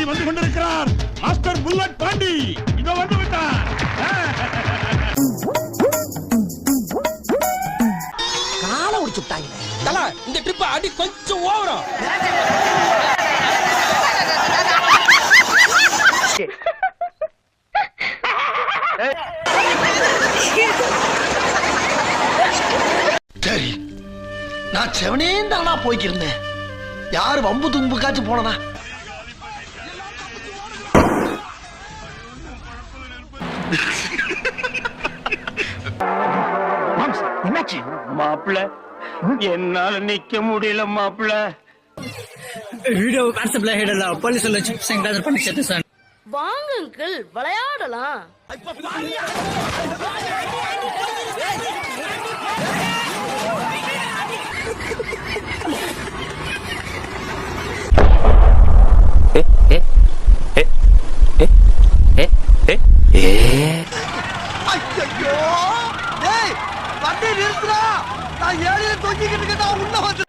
தேடி வந்து கொண்டிருக்கிறார். Master bullet Pandi. இதோ வந்து விட்டார். கால உடிச்சு விட்டாங்க இந்த ட்ரிப் அடி கொஞ்சம் ஓவரா. நான் செவனே தானா போய்க்கிருந்தேன். யார் வம்பு தும்புக்காச்சும் போனனா என்னாச்சு மாப்பிள என்னால நிக்க முடியல மாப்பிள வீடியோ வாட்ஸ்அப்ல ஹெடலாம் போலீஸ் வச்சு செங்காதர் பண்ணி சேர்த்து சார். வாங்க அங்கிள் விளையாடலாம். ஐயோ டேய் வண்டி நிறுத்துடா. நான் ஏழையில தொங்கிக்கிட்டு இருக்கேன் உள்ள வந்து.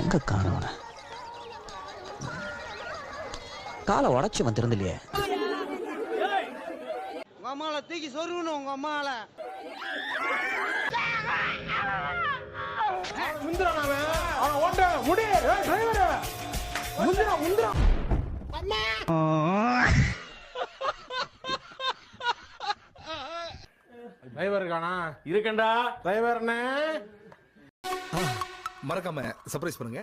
எங்க காணவன காலை உடச்சு வந்திருந்தில்லையே உங்க அம்மால தூக்கி சொருகணும் உங்க அம்மால. டிரைவர் இருக்கானா இருக்கண்டா டிரைவர் மறக்காம சர்ப்ரைஸ் பண்ணுங்க.